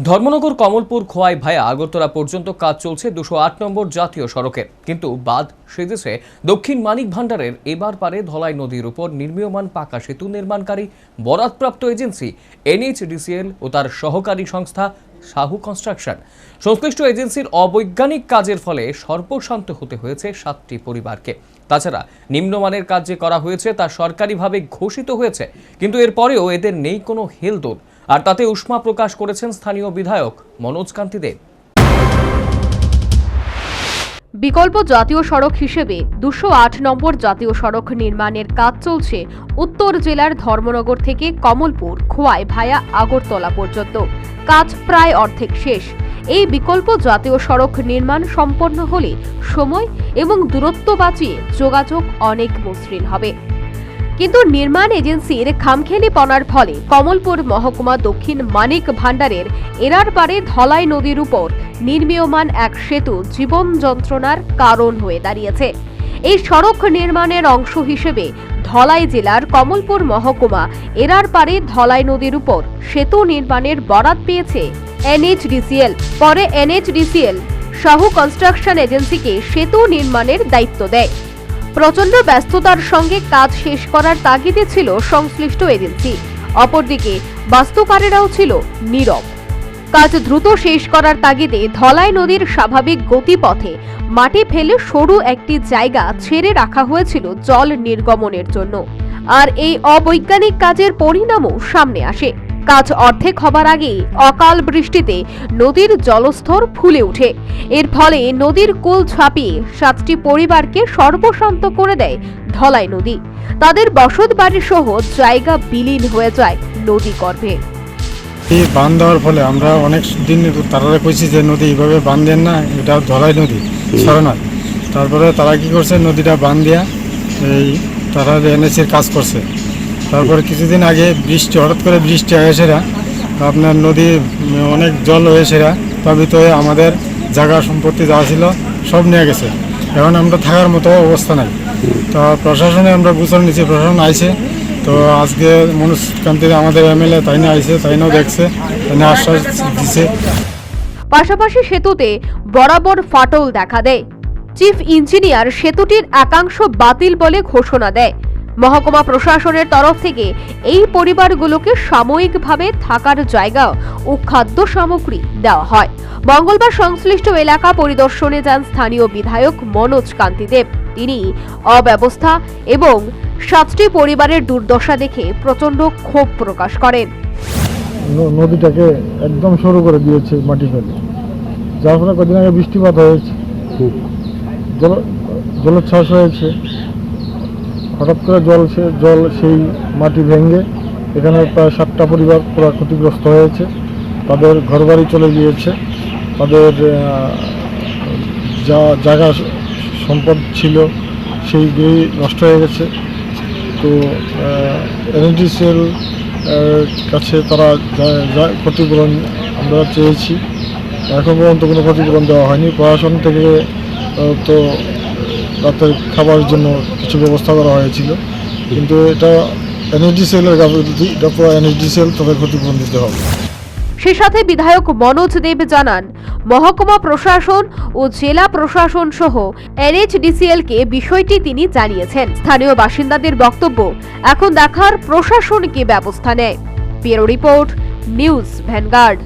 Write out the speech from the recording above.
ধর্মনগর, কমলপুর, খোয়াই ভায়া আগরতলা পর্যন্ত কাজ চলছে দুশো আট নম্বর জাতীয় সড়কে। কিন্তু বাদ সেজেছে দক্ষিণ মানিক ভান্ডারের এবার পারে ধলাই নদীর উপর নির্মীয়মান পাকা সেতু নির্মাণকারী বরাদপ্রাপ্ত এজেন্সি এনএইচডিসিএল ও তার সহকারী সংস্থা সাহু কনস্ট্রাকশন। সংশ্লিষ্ট এজেন্সির অবৈজ্ঞানিক কাজের ফলে সর্বশান্ত হতে হয়েছে সাতটি পরিবারকে। তাছাড়া নিম্নমানের কাজ যে করা হয়েছে তা সরকারিভাবে ঘোষিত হয়েছে, কিন্তু এরপরেও এদের নেই কোনো হেলদোল। আর তাতে উষ্মা প্রকাশ করেছেন স্থানীয় বিধায়ক মনোজ কান্তি দেব। বিকল্প জাতীয় সড়ক হিসেবে দুশো আট নম্বর জাতীয় সড়ক নির্মাণের কাজ চলছে উত্তর জেলার ধর্মনগর থেকে কমলপুর, খোয়াই ভায়া আগরতলা পর্যন্ত। কাজ প্রায় অর্ধেক শেষ। এই বিকল্প জাতীয় সড়ক নির্মাণ সম্পন্ন হলে সময় এবং দূরত্ব বাঁচিয়ে যোগাযোগ অনেক মসৃণ হবে। কিন্তু নির্মাণ এজেন্সির খামখেলিপনার ফলে কমলপুর মহকুমা দক্ষিণ মানিক ভান্ডারের এরার পারে ধলাই নদীর উপর নির্মীয়মান এক সেতু জীবন যন্ত্রণার কারণ হয়ে দাঁড়িয়েছে। এই সড়ক নির্মাণের অংশ হিসেবে ধলাই জেলার কমলপুর মহকুমা এরার পারে ধলাই নদীর উপর সেতু নির্মাণের বরাত পেয়েছে এনএইচডিসিএল। পরে এনএইচডিসিএল সাহু কনস্ট্রাকশন এজেন্সিকে সেতু নির্মাণের দায়িত্ব দেয়। প্রচণ্ড ব্যস্ততার সঙ্গে কাজ শেষ করার তাগিদে ছিল সংশ্লিষ্ট এজেন্সি। অপরদিকে, বাস্তুকারেরাও ছিল নীরব। কাজ দ্রুত শেষ করার তাগিদে ধলাই নদীর স্বাভাবিক গতিপথে মাটি ফেলে সরু একটি জায়গা ছেড়ে রাখা হয়েছিল জল নির্গমনের জন্য। আর এই অবৈজ্ঞানিক কাজের পরিণামও সামনে আসে। কাজ অর্ধেক হবার আগেই অকাল বৃষ্টিতে নদীর জলস্তর ফুলে ওঠে। এর ফলে নদীর কুল ছাপিয়ে সাতটি পরিবারকে সর্বশান্ত করে দেয় ধলাই নদী। তাদের বসত বাড়ি সহ জায়গা বিলীন হয়ে যায় নদী গর্ভে। এই বান দেওয়ার ফলে আমরা অনেক দিন তারা কইছি যে নদী এইভাবে বান দেন না, এটা ধলাই নদী সরনাথ তারপরে তারা কি করছে, নদীটা বান দিয়া এই তারা এনএসির কাজ করছে। তারপরে কিছুদিন আগে বৃষ্টি, হঠাৎ করে বৃষ্টি হয়েছেরা আপনার নদী অনেক জল হয়েছেরা তার ভিতরে আমাদের জায়গা সম্পত্তি যা ছিল সব নিয়ে গেছে। এখন আমরা থাকার মতো অবস্থা নাই। তো প্রশাসনে আমরা গুছল নিচ্ছি প্রশাসন আইছে। তো আজকে মনোজ আমাদের এমএলএ তাই না আইছে তাই নাও দেখছে তাই না আশ্বাস দিছে। পাশাপাশি সেতুতে বরাবর ফাটল দেখা দেয়। চিফ ইঞ্জিনিয়ার সেতুটির একাংশ বাতিল বলে ঘোষণা দেয়। মহকুমা প্রশাসনের তরফ থেকে এই পরিবারগুলোকে সাময়িকভাবে থাকার জায়গা ও খাদ্য সামগ্রী দেওয়া হয়। মঙ্গলবার সংশ্লিষ্ট এলাকা পরিদর্শনে যান স্থানীয় বিধায়ক মনোজ কান্তি দেব তিনি অব্যবস্থা এবং সাতটি পরিবারের দুর্দশা দেখে প্রচণ্ড ক্ষোভ প্রকাশ করেন। নদীটাকে একদম সরু করে দিয়েছে মাটি ফেলে। যার ফলে কদিন আগে বৃষ্টিপাত হয়েছে। জল জলোচ্ছ্বাস হয়েছে। হঠাৎ করে জল সে- জল সেই মাটি ভেঙে এখানে প্রায় সাতটা পরিবার পুরো ক্ষতিগ্রস্ত হয়েছে। তাদের ঘরবাড়ি চলে গিয়েছে। তাদের যা, জায়গা সম্পদ ছিল সেই সেইগুলি নষ্ট হয়ে গেছে। তো এনএডিসিএল কাছে তারা ক্ষতিপূরণ আমরা চেয়েছি। এখন পর্যন্ত কোনো ক্ষতিপূরণ দেওয়া হয়নি। প্রশাসন থেকে তো রাতের খাবার জন্য কিছু ব্যবস্থা করা হয়েছিল। কিন্তু এটা এনএডিসিএলের গাফিলতি, এটা পুরো এনএডিসিএল তাদের ক্ষতিপূরণ দিতে হবে। সে সাথে বিধায়ক মনোজ দেব জানান, মহকুমা প্রশাসন ও জেলা প্রশাসন সহ এনএইচডিসিএল কে বিষয়টি তিনি জানিয়েছেন। স্থানীয় বাসিন্দাদের বক্তব্য এখন দেখার প্রশাসন কি ব্যবস্থা নেয়। Bureau report, news Vanguard.